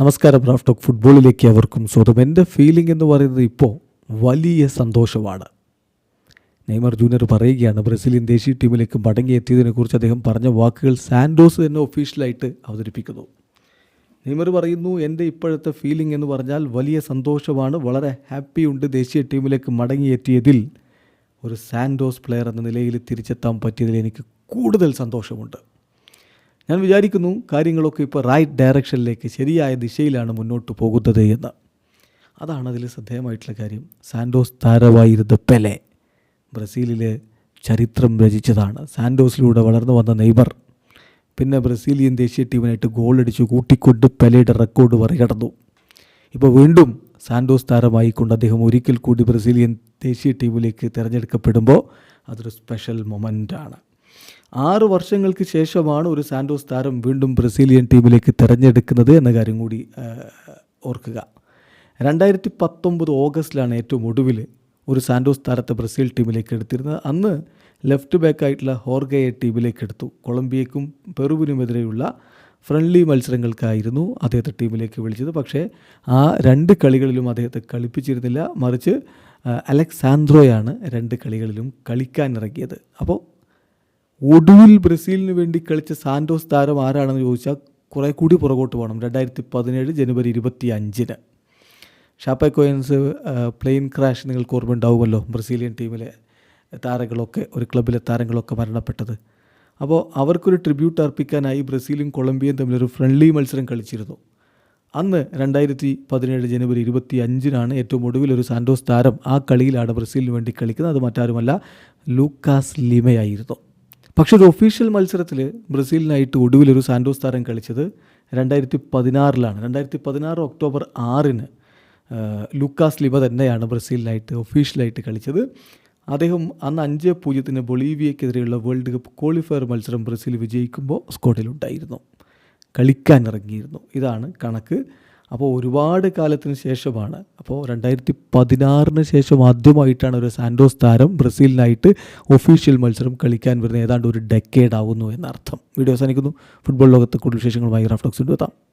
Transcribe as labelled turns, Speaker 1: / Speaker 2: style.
Speaker 1: നമസ്കാരം Raf talk ഫുട്ബോളിലേക്ക് അവർക്കും സ്വന്തം എന്റെ ഫീലിംഗ് എന്ന് പറയുന്നത് ഇപ്പോൾ വലിയ സന്തോഷമാണ്. നെയ്മർ ജൂനിയർ പറയുകയാണ് ബ്രസീലിയൻ ദേശീയ ടീമിലേക്ക് മടങ്ങിയെത്തിയതിനെക്കുറിച്ച് അദ്ദേഹം പറഞ്ഞ വാക്കുകൾ സാൻഡോസ് തന്നെ ഒഫീഷ്യലായിട്ട് അവതരിപ്പിക്കുന്നു. നെയ്മർ പറയുന്നു എന്റെ ഇപ്പോഴത്തെ ഫീലിംഗ് എന്ന് പറഞ്ഞാൽ വലിയ സന്തോഷമാണ്. വളരെ ഹാപ്പി ഉണ്ട് ദേശീയ ടീമിലേക്ക് മടങ്ങിയെത്തിയതിൽ. ഒരു സാൻഡോസ് പ്ലെയർ എന്ന നിലയിൽ തിരിച്ചെത്താൻ പറ്റിയതിൽ എനിക്ക് കൂടുതൽ സന്തോഷമുണ്ട്. ഞാൻ വിചാരിക്കുന്നു കാര്യങ്ങളൊക്കെ ഇപ്പോൾ റൈറ്റ് ഡയറക്ഷനിലേക്ക് ശരിയായ ദിശയിലാണ് മുന്നോട്ട് പോകുന്നത് എന്ന്. അതാണ് അതിൽ ശ്രദ്ധേയമായിട്ടുള്ള കാര്യം. സാൻഡോസ് താരമായിരുന്ന പെലെ ബ്രസീലിലെ ചരിത്രം രചിച്ചതാണ്. സാൻഡോസിലൂടെ വളർന്നു വന്ന നെയ്മർ പിന്നെ ബ്രസീലിയൻ ദേശീയ ടീമിനായിട്ട് ഗോളടിച്ചു കൂട്ടിക്കൊണ്ട് പെലയുടെ റെക്കോർഡ് മറികടന്നു ഇപ്പോൾ വീണ്ടും സാൻഡോസ് താരമായിക്കൊണ്ട് അദ്ദേഹം ഒരിക്കൽ കൂടി ബ്രസീലിയൻ ദേശീയ ടീമിലേക്ക് തിരഞ്ഞെടുക്കപ്പെടുമ്പോൾ അതൊരു സ്പെഷ്യൽ മൊമെന്റാണ് ആറ് വർഷങ്ങൾക്ക് ശേഷമാണ് ഒരു സാൻഡോസ് താരം വീണ്ടും ബ്രസീലിയൻ ടീമിലേക്ക് തിരഞ്ഞെടുക്കുന്നത് എന്ന കാര്യം കൂടി ഓർക്കുക. രണ്ടായിരത്തി പത്തൊമ്പത് ഓഗസ്റ്റിലാണ് ഏറ്റവും ഒടുവിൽ ഒരു സാൻഡോസ് താരത്തെ ബ്രസീൽ ടീമിലേക്ക് എടുത്തിരുന്നത്. അന്ന് ലെഫ്റ്റ് ബാക്കായിട്ടുള്ള ഹോർഗയെ ടീമിലേക്ക് എടുത്തു. കൊളംബിയക്കും പെറുവിനുമെതിരെയുള്ള ഫ്രണ്ട്ലി മത്സരങ്ങൾക്കായിരുന്നു അദ്ദേഹത്തെ ടീമിലേക്ക് വിളിച്ചത്. പക്ഷേ ആ രണ്ട് കളികളിലും അദ്ദേഹത്തെ കളിപ്പിച്ചിരുന്നില്ല. മറിച്ച് അലക്സാൻഡ്രോയാണ് രണ്ട് കളികളിലും കളിക്കാനിറങ്ങിയത്. അപ്പോൾ ഒടുവിൽ ബ്രസീലിന് വേണ്ടി കളിച്ച സാൻഡോസ് താരം ആരാണെന്ന് ചോദിച്ചാൽ കുറേ കൂടി പുറകോട്ട് പോകണം. രണ്ടായിരത്തി പതിനേഴ് ജനുവരി ഇരുപത്തി അഞ്ചിന് ഷാപ്പക്കോയൻസ് പ്ലെയിൻ ക്രാഷ് നിങ്ങൾക്ക് ഓർമ്മ ഉണ്ടാവുമല്ലോ. ബ്രസീലിയൻ ടീമിലെ താരങ്ങളൊക്കെ ഒരു ക്ലബിലെ താരങ്ങളൊക്കെ മരണപ്പെട്ടത്. അപ്പോൾ അവർക്കൊരു ട്രിബ്യൂട്ട് അർപ്പിക്കാനായി ബ്രസീലും കൊളംബിയയും തമ്മിലൊരു ഫ്രണ്ട്ലി മത്സരം കളിച്ചിരുന്നു. അന്ന് രണ്ടായിരത്തി പതിനേഴ് ജനുവരി ഇരുപത്തി അഞ്ചിനാണ് ഏറ്റവും ഒടുവിൽ ഒരു സാൻഡോസ് താരം ആ കളിയിലാണ് ബ്രസീലിന് വേണ്ടി കളിക്കുന്നത്. അത് മറ്റാരുമല്ല ലൂക്കാസ് ലിമയായിരുന്നു. പക്ഷെ ഒരു ഒഫീഷ്യൽ മത്സരത്തിൽ ബ്രസീലിനായിട്ട് ഒടുവിൽ ഒരു സാൻഡോസ് താരം കളിച്ചത് രണ്ടായിരത്തി പതിനാറിലാണ് രണ്ടായിരത്തി പതിനാറ് ഒക്ടോബർ ആറിന് ലൂക്കാസ് ലിബ തന്നെയാണ് ബ്രസീലിനായിട്ട് ഒഫീഷ്യലായിട്ട് കളിച്ചത്. അദ്ദേഹം അന്ന് അഞ്ച് പൂജ്യത്തിന് ബൊളീവിയക്കെതിരെയുള്ള വേൾഡ് കപ്പ് ക്വാളിഫയർ മത്സരം ബ്രസീൽ വിജയിക്കുമ്പോൾ സ്കോഡിലുണ്ടായിരുന്നു കളിക്കാൻ ഇറങ്ങിയിരുന്നു. ഇതാണ് കണക്ക്. അപ്പോൾ ഒരുപാട് കാലത്തിന് ശേഷമാണ്. അപ്പോൾ രണ്ടായിരത്തി പതിനാറിന് ശേഷം ആദ്യമായിട്ടാണ് ഒരു സാൻഡോസ് താരം ബ്രസീലിനായിട്ട് ഒഫീഷ്യൽ മത്സരം കളിക്കാൻ വരുന്ന ഏതാണ്ട് ഒരു ഡെക്കേഡ് ആവുന്നു എന്നർത്ഥം. വീഡിയോ അവസാനിക്കുന്നു. ഫുട്ബോൾ ലോകത്ത് കൂടുതൽ വിശേഷങ്ങളുമായി റാഫ്റ്റോക്സ് എത്താം.